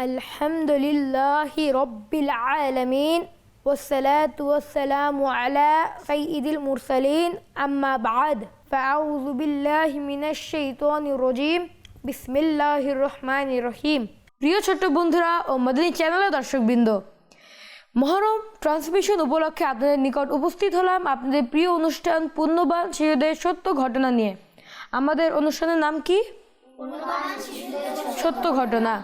الحمد لله رب العالمين والصلاة والسلام على سيد المرسلين أما بعد فأعوذ بالله من الشيطان الرجيم بسم الله الرحمن الرحيم প্রিয় ছোট্ট বন্ধুরা ও মাদানী চ্যানেলের দর্শকবৃন্দ মহরম ট্রান্সমিশন উপলক্ষে আপনাদের নিকট উপস্থিত হলাম আপনাদের প্রিয় অনুষ্ঠান পুণ্যবান শিশুদের সত্য ঘটনা নিয়ে আমাদের অনুষ্ঠানের নাম কি সত্য ঘটনা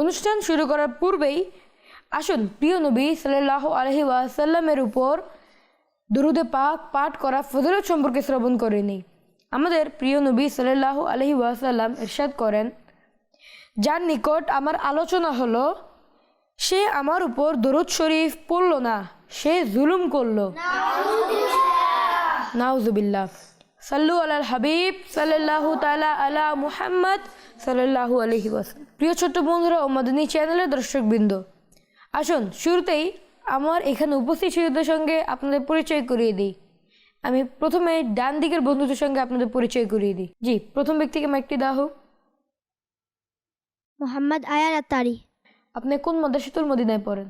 অনুষ্ঠান শুরু করার পূর্বেই আসুন প্রিয় নবী সাল্লাহ আলহি ওয়াসাল্লামের উপর দুরুদে পাক পাঠ করা ফজলত সম্পর্কে শ্রবণ করে নিই। আমাদের প্রিয় নবী সাল্লাহ আলহি ওয়াসাল্লাম ইরশাদ করেন যার নিকট আমার আলোচনা হলো সে আমার উপর দরুদ শরীফ পড়ল না সে জুলুম করল। নাউজুবিল্লাহ। সাল্লু আলাল হাবিব সাল্লাল্লাহু তালা আলা মুহাম্মদ সাল্লাল্লাহু আলাইহি ওয়াসাল্লাম। প্রিয় ছোট্ট বন্ধুরা ও মাদানী চ্যানেলের দর্শকবৃন্দ আসুন শুরুতেই আমার এখানে উপস্থিত শিশুদের সঙ্গে আপনাদের পরিচয় করিয়ে দিই। আমি প্রথমে ডান দিকের বন্ধুদের সঙ্গে আপনাদের পরিচয় করিয়ে দিই। জি প্রথম ব্যক্তিকে মাইকটি দেওয়া হোক মোহাম্মদ আয়ান আত্তারি। আপনি কোন মাদ্রাসাতুল মদিনায় পড়েন?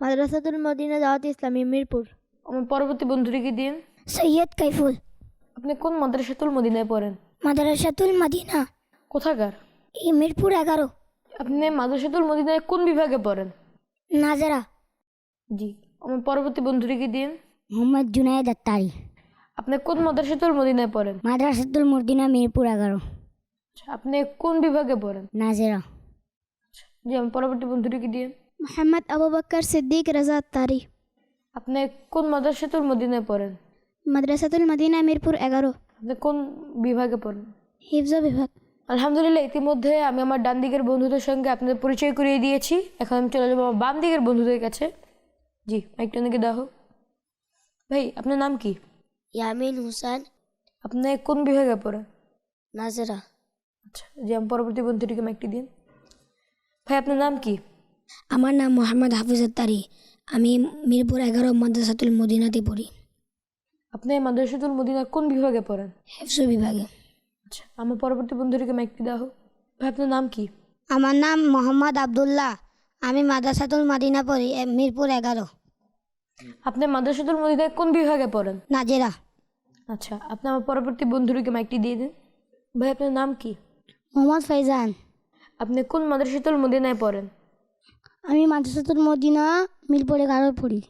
মাদ্রাসাতুল মদিনা দাওয়াত ইসলামী মিরপুর। আমার পরবর্তী বন্ধুটিকে দিন। সৈয়দ কাইফুল। আপনি কোন মাদ্রাসাতুল মদিনায় পড়েন? মাদ্রাসাতুল মদিনা। কোথাকার? এই মিরপুর এগারো। আপনি মাদ্রাসাতুল মদিনায় কোন বিভাগে পড়েন? নাজারা। জি আমার পরবর্তী বন্ধুটিকে দিন মোহাম্মদ জুনায়েদ আত্তারি। আপনি কোন মাদ্রাসাতুল মদিনায় পড়েন? মাদ্রাসাতুল মদিনা মিরপুর এগারো। আচ্ছা, আপনি কোন বিভাগে পড়েন? নাজেরা। জি আমার পরবর্তী বন্ধুটিকে দিন মোহাম্মদ আবু বকর সিদ্দিক রাজা আত্তারি। আপনি কোন মাদ্রাসাতুল মদিনায় পড়েন? মাদ্রাসাতুল মদিনা মিরপুর এগারো। আপনি কোন বিভাগে পড়েন? হিফজ বিভাগ। আলহামদুলিল্লাহ ইতিমধ্যে আমি আমার ডান দিকের বন্ধুদের সঙ্গে আপনাদের পরিচয় করিয়ে দিয়েছি। এখন আমি চলে যাব আমার বাম দিকের বন্ধুদের কাছে। জি মাইকটা নাকি দাও। ভাই আপনার নাম কি? ইয়ামিন হুসেন। আপনি কোন বিভাগে পড়েন? নাজেরা। আচ্ছা জি আমি পরবর্তী বন্ধুটিকে মাইকটি দিন। ভাই আপনার নাম কি? আমার নাম মোহাম্মদ হাফিজ আত্তারি। আমি মিরপুর এগারো মাদ্রাসাতুল মদিনাতে পড়ি। আপনি মাদ্রাসাতুল মদিনার কোন বিভাগে পড়েন? হেফজ বিভাগে। আচ্ছা আমার পরবর্তী বন্ধুটিকে মাইকটি হোক ভাই আপনার নাম কি? আমার নাম মোহাম্মদ আবদুল্লাহ। আমি মাদ্রাসাতুল মাদিনা পড়ি এ, মিরপুর এগারো। আপনি মাদ্রাসাতুল মদিনায় কোন বিভাগে পড়েন? নাজেরা। আচ্ছা আপনি আমার পরবর্তী বন্ধুটিকে মাইকটি দিয়ে দিন। ভাই আপনার নাম কি? মোহাম্মদ ফাইজান। আপনি কোন মাদ্রাসাতুল মদিনায় পড়েন? আমি মাদ্রাসাতুল মদিনা মিরপুর এগারো পড়ি।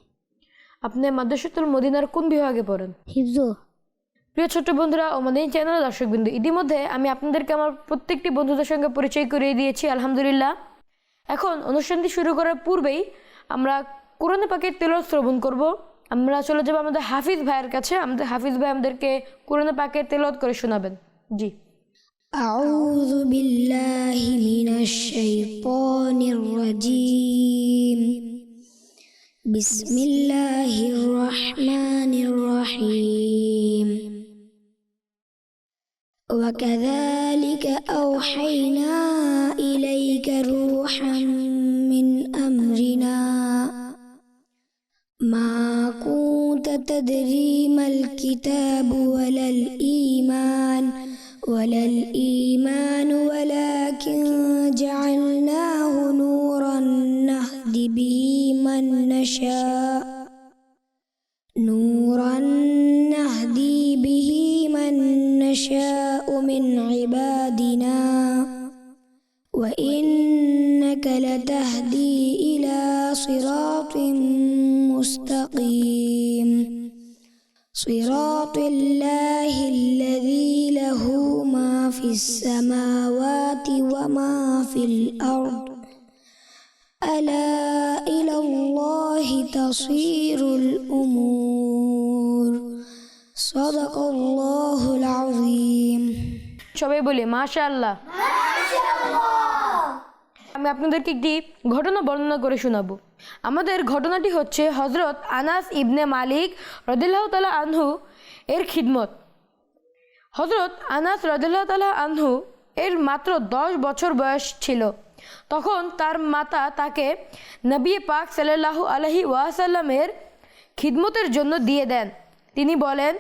আপনি মাদ্রাসাতুল মদিনার কোন বিভাগে পড়েন হিফজ প্রিয় ছোট্ট বন্ধুরা ও আমাদের চ্যানেলের দর্শকবিন্দু ইতিমধ্যে আমি আপনাদেরকে আমার প্রত্যেকটি বন্ধুদের সঙ্গে পরিচয় করিয়ে দিয়েছি আলহামদুলিল্লাহ এখন অনুষ্ঠানটি শুরু করার পূর্বেই আমরা কোরআনে পাকের তেলত শ্রবণ করব আমরা চলে যাবো আমাদের হাফিজ ভাইয়ের কাছে আমাদের হাফিজ ভাই আমাদেরকে কোরআনে পাকের তেলত করে শোনাবেন জি أعوذ بالله من الشيطان الرجيم بسم الله الرحمن الرحيم. وكذلك أوحينا إليك روحا من أمرنا. ما كنت تدري ما الكتاب ولا الإيمان ولا الإيمان ولكن جعلناه نورا نهدي به. من نشاء. نورا نهدي به من نشاء من عبادنا. وإنك لتهدي إلى صراط مستقيم. صراط الله الذي له ما في السماوات وما في الأرض. ألا إلى الله تصير الأمور صدق الله العظيم সবাই বলি মাশা আল্লাহ আমি আপনাদেরকে একটি ঘটনা বর্ণনা করে শোনাবো আমাদের ঘটনাটি হচ্ছে হজরত আনাস ইবনে মালিক রদিল্লাহ তালা আনহু এর খিদমত হজরত আনাস রদিল্লাহ তালা আনহু এর মাত্র দশ বছর বয়স ছিল তখন তার মাতা তাকে নবী পাক সাল্লাল্লাহু আলহি ওয়াসাল্লামের খিদমতের জন্য দিয়ে দেন। তিনি বলেন,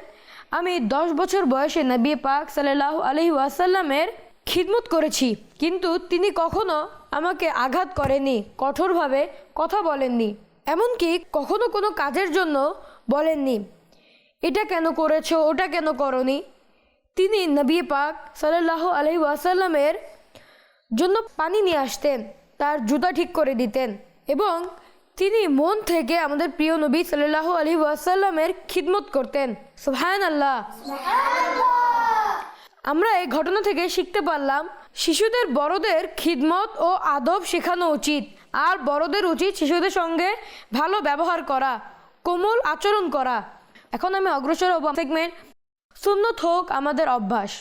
আমি দশ বছর বয়সে নবী পাক সাল্লাল্লাহু আলহি ওয়াসাল্লামের খিদমত করেছি, কিন্তু তিনি কখনো আমাকে আঘাত করেনি কঠোরভাবে কথা বলেননি, এমনকি কখনো কোনো কাজের জন্য বলেননি। এটা কেন করেছ? ওটা কেন করনি? তিনি নবী পাক সাল্লাহ আলহি ওয়াসাল্লামের জন্য পানি নিয়ে আসতেন তার জুতা ঠিক করে দিতেন এবং তিনি মন থেকে আমাদের প্রিয় নবী সাল্লাহ আলী ওয়াসাল্লামের খিদমত করতেন। সুহায়ন আল্লাহ আমরা এই ঘটনা থেকে শিখতে পারলাম শিশুদের বড়দের খিদমত ও আদব শেখানো উচিত আর বড়দের উচিত শিশুদের সঙ্গে ভালো ব্যবহার করা কোমল আচরণ করা। এখন আমি অগ্রসর হব সেগমেন্ট সুন্নত হোক আমাদের অভ্যাস।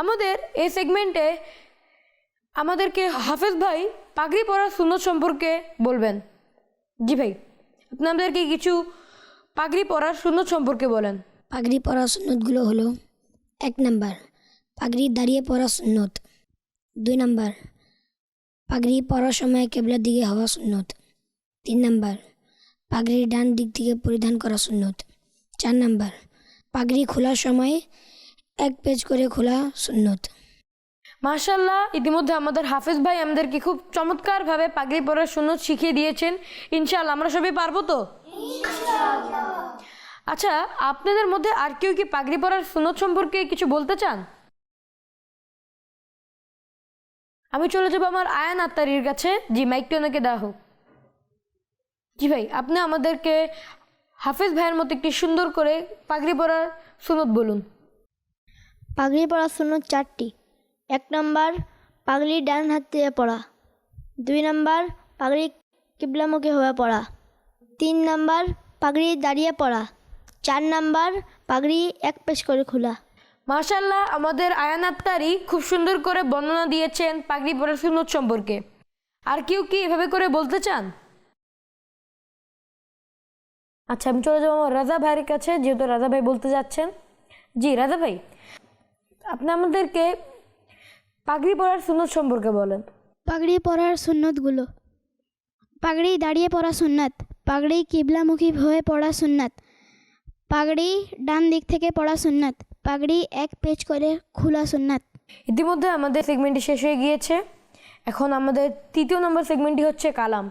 আমাদের এই সেগমেন্টে আমাদেরকে হাফেজ ভাই পাগড়ি পরার সুন্দর সম্পর্কে বলবেন। জি ভাই আপনি আমাদেরকে কিছু পাগড়ি পরার সুন্দর সম্পর্কে বলেন। পাগড়ি পরা সুন্নতগুলো হলো এক নাম্বার পাগড়ি দাঁড়িয়ে পরা সুন্নত। দুই নাম্বার পাগড়ি পরার সময় কেবলার দিকে হওয়া সুন্নত। তিন নাম্বার পাগড়ির ডান দিক থেকে পরিধান করা সুন্নত। চার নাম্বার পাগড়ি খোলার সময় এক পেজ করে খোলা সুন্নত। মার্শাল্লাহ ইতিমধ্যে আমাদের হাফিজ ভাই আমাদেরকে খুব চমৎকারভাবে পাগড়ি পরার সুন্নত শিখিয়ে দিয়েছেন। ইনশাআল্লাহ আমরা সবাই পারব তো? আচ্ছা আপনাদের মধ্যে আর কেউ কি পাগড়ি পরার সুন্নত সম্পর্কে কিছু বলতে চান? আমি চলে যাব আমার আয়ান আত্মারির কাছে। জি মাইকটি ওনাকে দেওয়া হোক। জি ভাই আপনি আমাদেরকে হাফিজ ভাইয়ের মতো একটি সুন্দর করে পাগড়ি পরার সুনত বলুন। পাগড়ি পরা সুন্নত চারটি। এক নম্বর পাগড়ি ডান হাত দিয়ে পড়া। দুই নম্বর পাগড়ি কিবলামুখী হয়ে পড়া। তিন নম্বর পাগড়ি দাঁড়িয়ে পড়া। চার নম্বর পাগড়ি এক পেশ করে খোলা। মাশাল্লাহ আমাদের আয়ান আত্মারি খুব সুন্দর করে বর্ণনা দিয়েছেন পাগড়ি পরার সুন্নত সম্পর্কে। আর কেউ কি এভাবে করে বলতে চান? আচ্ছা আমি চলে যাব আমার রাজা ভাইয়ের কাছে যেহেতু রাজা ভাই বলতে যাচ্ছেন। জি রাজা ভাই আপনি আমাদেরকে পাগড়ি পরার সুন্নত সম্পর্কে বলেন। পাগড়ি পরার সুন্নতগুলো। পাগড়ি দাঁড়িয়ে পড়া সুন্নাত পাগড়ি কিবলামুখী হয়ে পড়া সুন্নাত পাগড়ি ডান দিক থেকে পড়া সুন্নাত পাগড়ি এক পেজ করে খোলা সুন্নাত। ইতিমধ্যে আমাদের সেগমেন্টটি শেষ হয়ে গিয়েছে। এখন আমাদের তৃতীয় নম্বর সেগমেন্টটি হচ্ছে কালাম।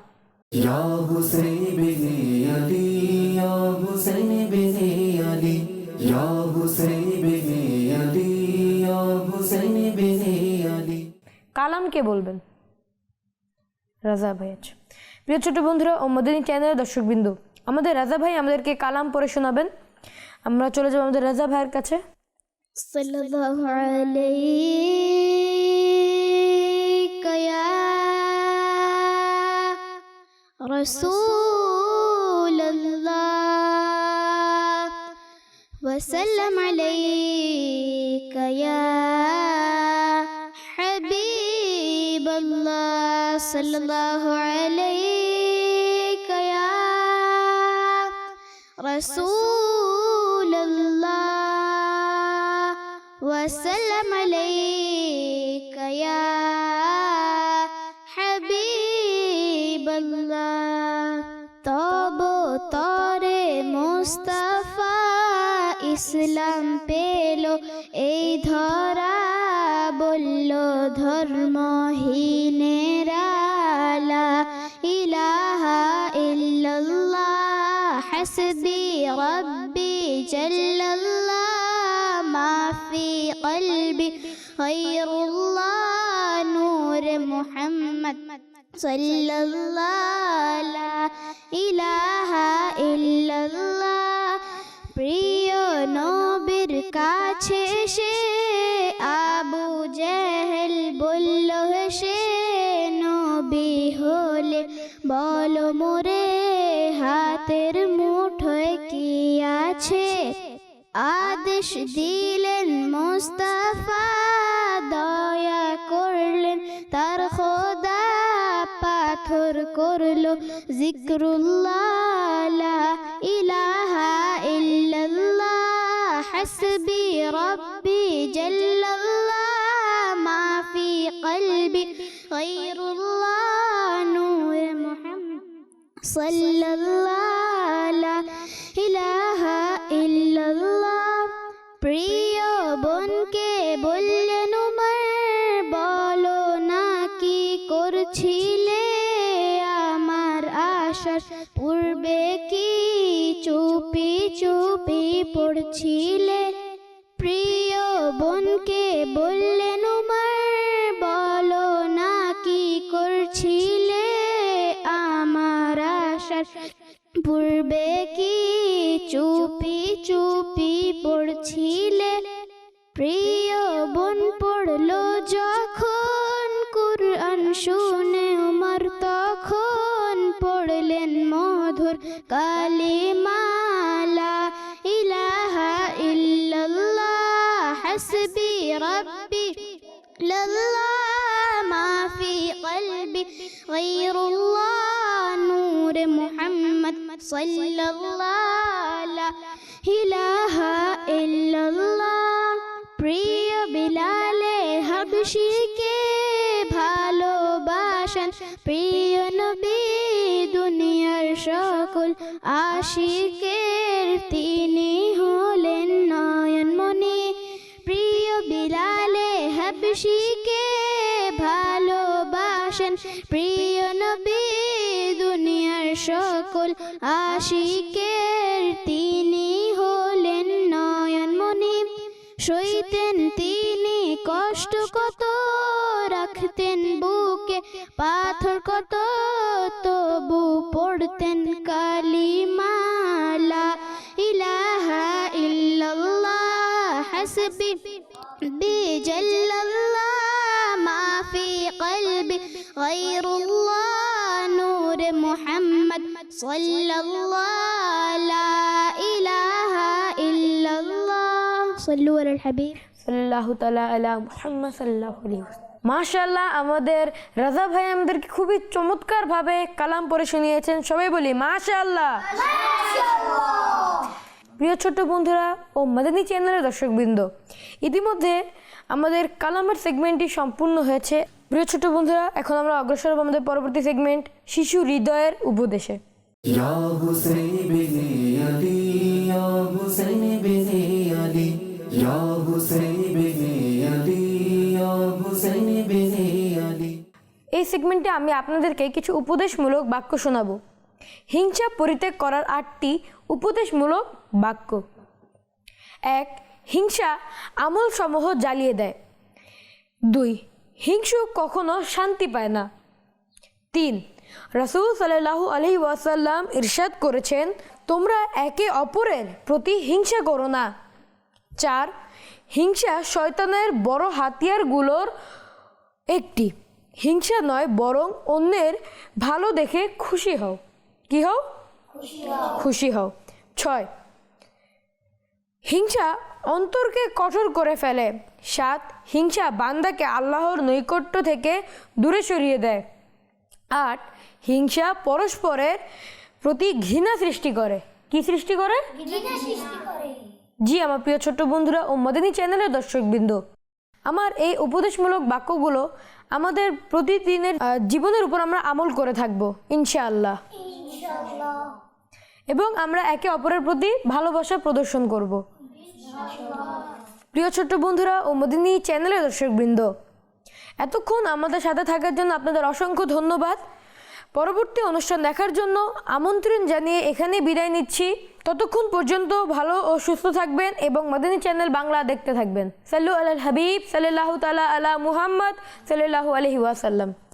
বিনি ইয়া বিনি ইয়া বিনি কালাম কে বলবেন? রাজা ভাই আচ্ছা। প্রিয় ছোট বন্ধুরা ও মদিনী চ্যানেলের দর্শকবৃন্দ আমাদের রাজা ভাই আমাদেরকে কালাম পড়ে শোনাবেন। আমরা চলে যাব আমাদের রাজা ভাইয়ের কাছে। সাল্লাল্লাহু আলাইহি রসুল। وسلم عليك يا حبيب الله صلى الله عليك يا رسول الله وسلم عليك يا حبيب الله طاب طار مستقيم ইসলাম পেল, এই ধরা বলল ধর্মহীনেরা লা ইলাহা ইল্লাল্লাহ, হাসবি রব্বি জাল্লাল্লাহ মা ফি কলবি খৈরুল্লাহ নূর মুহাম্মদ সাল্লাল্লাহ, লা ইলাহা ইল্লাল্লাহ। সে আবু জেহেল বলল, সে নবী হলে বল মোরে, হাতের মুঠোয় কি আছে? আদেশ দিলেন মুস্তাফা, দয়া করলেন তার খোদা, পাথর করল জিক্রুল্লাহ। ইল্লাল্লাহ হাসবি রব্বি জাল্লাল্লাহ মা ফি কলবি গায়রুল্লাহ নূর মুহাম্মদ সাল্লাল্লাহ লা ইলাহা ইল্লাল্লাহ প্রিয় বোনকে বললেন উমর বলো না কি করছিলে? আমার আশার পূর্বে কি চুপি চুপি পড়ছিলে। প্রিয় বোনকে বললেন উমর বলো না কি করছিলে? আমার আশার পূর্বে কি চুপি চুপি পড়ছিলে? প্রিয় বোন পড়ল যখন কুরআন শুনে। الله نور محمد صلى الله لا إله إلا الله প্রিয় বিলালে হাবশিকে ভালোবাসেন প্রিয় নবী দুনিয়ার সকল আশিকের তিনি হলেন নয়নমণি প্রিয় বিলালে হাবশিকে ভালোবাসেন প্রিয় নবী, দুনিয়ার সকল আশিকের তিনি হলেন নয়নমণি। সইতেন তিনি কষ্ট কত, রাখতেন বুকে পাথর কত, তবু পড়তেন কালিমালা। ইলাহা ইল্লাল্লাহ, হাসবি محمد صلى الله لا إله إلا الله. صلوا على الحبيب. صلى الله تعالى على محمد صلى الله عليه وسلم মাশাল্লাহ আমাদের রাজা ভাই আমাদেরকে খুবই চমৎকার ভাবে কালাম পরে শুনিয়েছেন। সবাই বলি মাশাল্লাহ প্রিয় ছোট্ট বন্ধুরা ও মাদানী চ্যানেলের দর্শকবৃন্দ ইতিমধ্যে আমাদের কালামের সেগমেন্টটি সম্পূর্ণ হয়েছে। প্রিয় ছোট বন্ধুরা এখন আমরা অগ্রসর হব আমাদের পরবর্তী সেগমেন্ট শিশু হৃদয়ের উপদেশে। এই সেগমেন্টে আমি আপনাদেরকে কিছু উপদেশমূলক বাক্য শোনাবো। হিংসা পরিত্যাগ করার আটটি উপদেশমূলক বাক্য। এক হিংসা আমল সমূহ জ্বালিয়ে দেয়। দুই হিংসুক কখনো শান্তি পায় না। তিন রাসূল সাল্লাল্লাহু আলহি ওয়াসাল্লাম ইরশাদ করেছেন তোমরা একে অপরের প্রতি হিংসা করো না। চার হিংসা শয়তানের বড় হাতিয়ারগুলোর একটি। হিংসা নয় বরং অন্যের ভালো দেখে খুশি হও। কি হও। খুশি হও। ছয় হিংসা অন্তরকে কঠোর করে ফেলে। সাত হিংসা বান্দাকে আল্লাহর নৈকট্য থেকে দূরে সরিয়ে দেয়। আট হিংসা পরস্পরের প্রতি ঘৃণা সৃষ্টি করে। কি সৃষ্টি করে? জি আমার প্রিয় ছোট্ট বন্ধুরা ও মদিনী চ্যানেলের দর্শকবৃন্দ আমার এই উপদেশমূলক বাক্যগুলো আমাদের প্রতিদিনের জীবনের উপর আমরা আমল করে থাকব ইনশাআল্লাহ। এবং আমরা একে অপরের প্রতি ভালোবাসা প্রদর্শন করব। প্রিয় ছোট্ট বন্ধুরা ও মদিনী চ্যানেলের দর্শকবৃন্দ, এতক্ষণ আমাদের সাথে থাকার জন্য আপনাদের অসংখ্য ধন্যবাদ। পরবর্তী অনুষ্ঠান দেখার জন্য আমন্ত্রণ জানিয়ে এখানে বিদায় নিচ্ছি। ততক্ষণ পর্যন্ত ভালো ও সুস্থ থাকবেন এবং মাদানী চ্যানেল বাংলা দেখতে থাকবেন। সাল্লু আল হাবিব সাল্লাহ তালা আলা মুহাম্মদ সাল্লাহু আলহি ওয়াসাল্লাম।